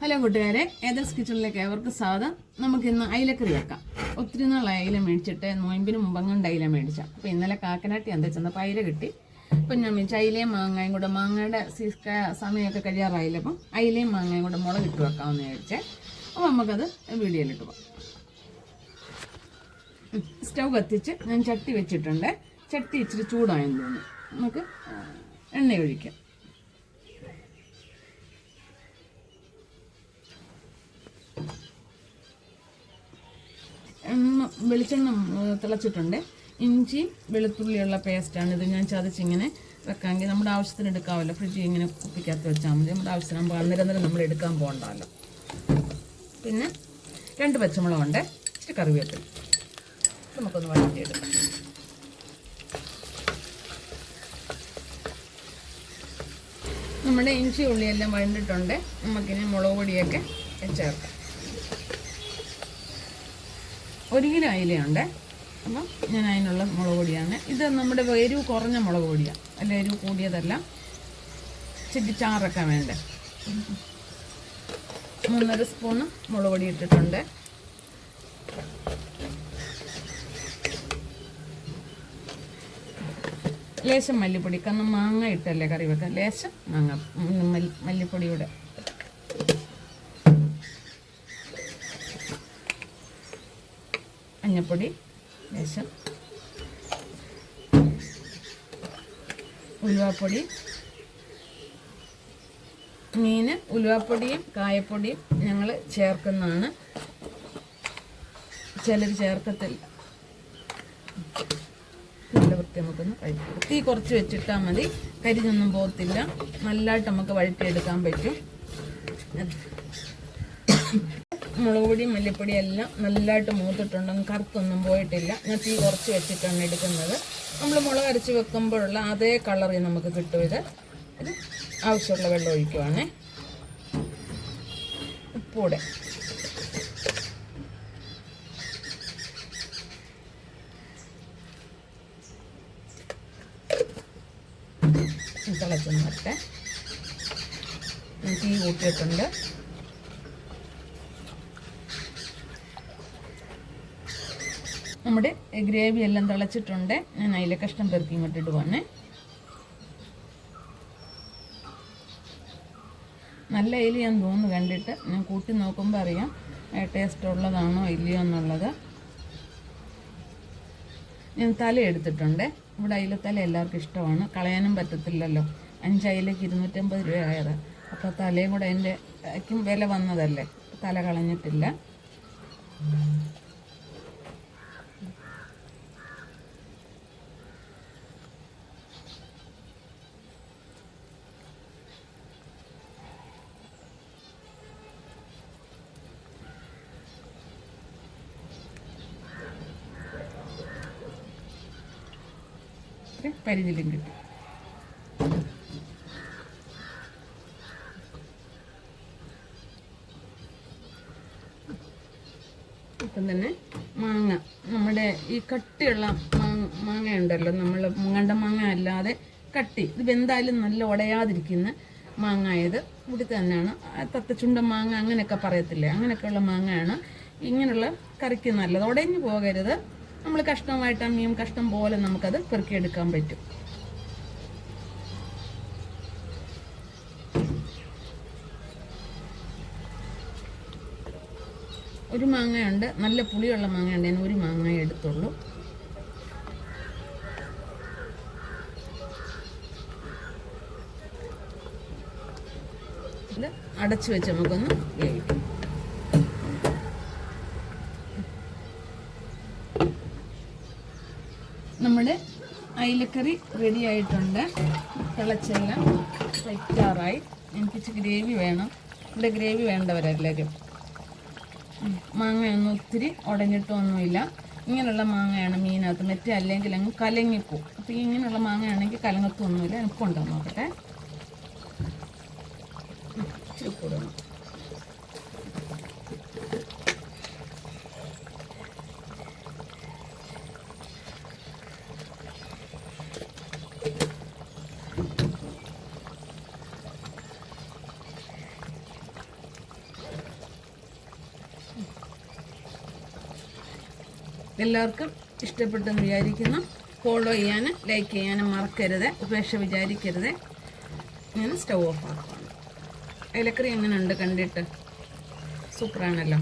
Hello കൂട്ടുകാരെ ഏതൽസ് കിച്ചണിലേക്ക് അവർക്ക് സ്വാഗതം. നമുക്ക് ഇന്ന് അയിലക്കറി വെക്കാം. ഒത്തിരി നാൾ അയില മേടിച്ചിട്ട് നോയമ്പിന് മുമ്പങ്ങണ്ട് അയില മേടിച്ച. അപ്പോൾ ഇന്നലെ കാക്കനാട്ടി എന്താ ചെന്നപ്പോൾ അയില കിട്ടി. അപ്പം ഞാൻ മേടിച്ച അയിലയും മാങ്ങയും കൂടെ മാങ്ങയുടെ സീസ് സമയമൊക്കെ കഴിയാറായില്ല? അപ്പം അയിലയും മാങ്ങയും കൂടെ മുളക് ഇട്ട് വെക്കാമെന്ന് മേടിച്ചേ അപ്പോൾ നമുക്കത് വീഡിയോയിലിട്ട് പോകാം. സ്റ്റൗ കത്തിച്ച് ഞാൻ ചട്ടി വെച്ചിട്ടുണ്ട്. ചട്ടി ഇച്ചിരി ചൂടായെന്ന് തോന്നുന്നു. നമുക്ക് എണ്ണ ഒഴിക്കാം എണ്ണ വെളിച്ചെണ്ണ തിളച്ചിട്ടുണ്ട്. ഇഞ്ചിയും വെളുത്തുള്ളിയുള്ള പേസ്റ്റാണ് ഇത് ഞാൻ ചതച്ചിങ്ങനെ വെക്കാമെങ്കിൽ നമ്മുടെ ആവശ്യത്തിന് എടുക്കാമല്ലോ. ഫ്രിഡ്ജിൽ ഇങ്ങനെ കുപ്പിക്കകത്ത് വെച്ചാൽ മതി. നമ്മുടെ ആവശ്യത്തിന് അന്നേരം നമ്മൾ എടുക്കാൻ പോകണ്ടല്ലോ. പിന്നെ രണ്ട് പച്ചമുളകുണ്ട് ഇച്ചിരി കറിവേപ്പില. നമുക്കൊന്ന് വഴറ്റിയെടുക്കാം. നമ്മുടെ ഇഞ്ചി ഉള്ളിയെല്ലാം വഴണ്ടിട്ടുണ്ട്. നമുക്കിനി മുളക് പൊടിയൊക്കെ ചേർക്കാം. ഒരു കിലോ അയിലയുണ്ട്. അപ്പം ഞാൻ അതിനുള്ള മുളക് പൊടിയാണ്. ഇത് നമ്മുടെ എരിവ് കുറഞ്ഞ മുളക് പൊടിയാണ്. അല്ല എരിവ് കൂടിയതല്ല. ഇച്ചിരി ചാറൊക്കെ വേണ്ടേ? മൂന്നര സ്പൂണ് മുളക് പൊടി ഇട്ടിട്ടുണ്ട്. ലേശം മല്ലിപ്പൊടി കാരണം മാങ്ങ ഇട്ടല്ലേ കറി വെക്കാൻ? ലേശം മാങ്ങ മല്ലിപ്പൊടിയുടെ മഞ്ഞപ്പൊടി ലേശം ഉലുവാപ്പൊടി മീന് ഉലുവാപ്പൊടിയും കായപ്പൊടിയും ഞങ്ങൾ ചേർക്കുന്നതാണ്. ചിലർ ചേർക്കത്തില്ല. നല്ല വൃത്തി നമുക്കൊന്ന് കഴിക്കും. തീ കുറച്ച് വെച്ചിട്ടാൽ മതി. കരിഞ്ഞൊന്നും പോകത്തില്ല. നല്ലതായിട്ട് നമുക്ക് വഴറ്റിയെടുക്കാൻ പറ്റും. മുളക് പൊടി മല്ലിപ്പൊടി എല്ലാം നല്ലതായിട്ട് മൂത്തിട്ടുണ്ടെങ്കിൽ കറുത്തൊന്നും പോയിട്ടില്ല. ഞാൻ തീ കുറച്ച് വെച്ചിട്ടാണ് എടുക്കുന്നത്. നമ്മൾ മുളക് അരച്ച് വെക്കുമ്പോഴുള്ള അതേ കളറിൽ നമുക്ക് കിട്ടും ഇത്. ആവശ്യമുള്ള വെള്ളം ഒഴിക്കുവാണേ. ഉപ്പൂടെ. തിളച്ചു നോക്കട്ടെ തീ കൂട്ടിയിട്ടുണ്ട്. നമ്മുടെ ഗ്രേവി എല്ലാം തിളച്ചിട്ടുണ്ട്. ഞാൻ അതിലെ കഷ്ണം പെറുക്കി ഇങ്ങോട്ട് ഇടുവാണേ നല്ല എലിയാന്ന് തോന്നുന്നു കണ്ടിട്ട്. ഞാൻ കൂട്ടി നോക്കുമ്പോൾ അറിയാം ടേസ്റ്റ് ഉള്ളതാണോ ഇല്ലയോ എന്നുള്ളത്. ഞാൻ തല എടുത്തിട്ടുണ്ട്. ഇവിടെ അയിലത്തല എല്ലാവർക്കും ഇഷ്ടമാണ്. കളയാനും പറ്റത്തില്ലല്ലോ. അഞ്ച് അയിലേക്ക് ഇരുന്നൂറ്റമ്പത് രൂപയായത് അപ്പോൾ തലയും കൂടെ അതിന്റെക്കും വില വന്നതല്ലേ? തല കളഞ്ഞിട്ടില്ല. പരിചിലും കിട്ടി. ഇപ്പം തന്നെ മാങ്ങ. നമ്മുടെ ഈ കട്ടിയുള്ള മാങ്ങ മാങ്ങ ഉണ്ടല്ലോ നമ്മൾ മുങ്ങണ്ട മാങ്ങ അല്ലാതെ കട്ടി. ഇത് വെന്തായാലും നല്ല ഉടയാതിരിക്കുന്ന മാങ്ങായത് ഇവിടെ തന്നെയാണ്. തത്തച്ചുണ്ട മാങ്ങ അങ്ങനെയൊക്കെ പറയത്തില്ലേ? അങ്ങനെയൊക്കെയുള്ള മാങ്ങയാണ് ഇങ്ങനെയുള്ള കറിക്ക് നല്ലത്. ഉടഞ്ഞു പോകരുത്. നമ്മൾ കഷ്ണമായിട്ട് മീൻ കഷ്ണം പോലെ നമുക്കത് പെറുക്കിയെടുക്കാൻ പറ്റും. ഒരു മാങ്ങയുണ്ട് നല്ല പുളിയുള്ള മാങ്ങയുണ്ട്. ഞാൻ ഒരു മാങ്ങ എടുത്തുള്ളൂ. അടച്ചു വെച്ച് നമുക്കൊന്ന് വേവിക്കാം നമ്മുടെ അയിലക്കറി റെഡി ആയിട്ടുണ്ട്. തിളച്ചെല്ലാം വയ്ക്കാറായി എനിക്ക് ഗ്രേവി വേണം. ഇവിടെ ഗ്രേവി വേണ്ടവരെല്ലാവരും. മാങ്ങയൊന്നും ഒത്തിരി ഉടഞ്ഞിട്ടൊന്നുമില്ല. ഇങ്ങനെയുള്ള മാങ്ങയാണ് മീനകത്ത് മറ്റേ അല്ലെങ്കിൽ അങ്ങ് കലങ്ങിപ്പോവും. അപ്പോൾ ഇങ്ങനെയുള്ള മാങ്ങയാണെങ്കിൽ കലങ്ങത്തൊന്നുമില്ല. എനിക്കുണ്ടോ നോക്കട്ടെ. ഇച്ചിരി എല്ലാവർക്കും ഇഷ്ടപ്പെട്ടെന്ന് വിചാരിക്കുന്നു. ഫോളോ ചെയ്യാനും ലൈക്ക് ചെയ്യാനും മറക്കരുത്. ഉപേക്ഷ വിചാരിക്കരുത്. ഞാൻ സ്റ്റൗ ഓഫ് ആക്കുകയാണ് ഇലക്കറി എങ്ങനെയുണ്ട് കണ്ടിട്ട്? സൂപ്പറാണല്ലോ.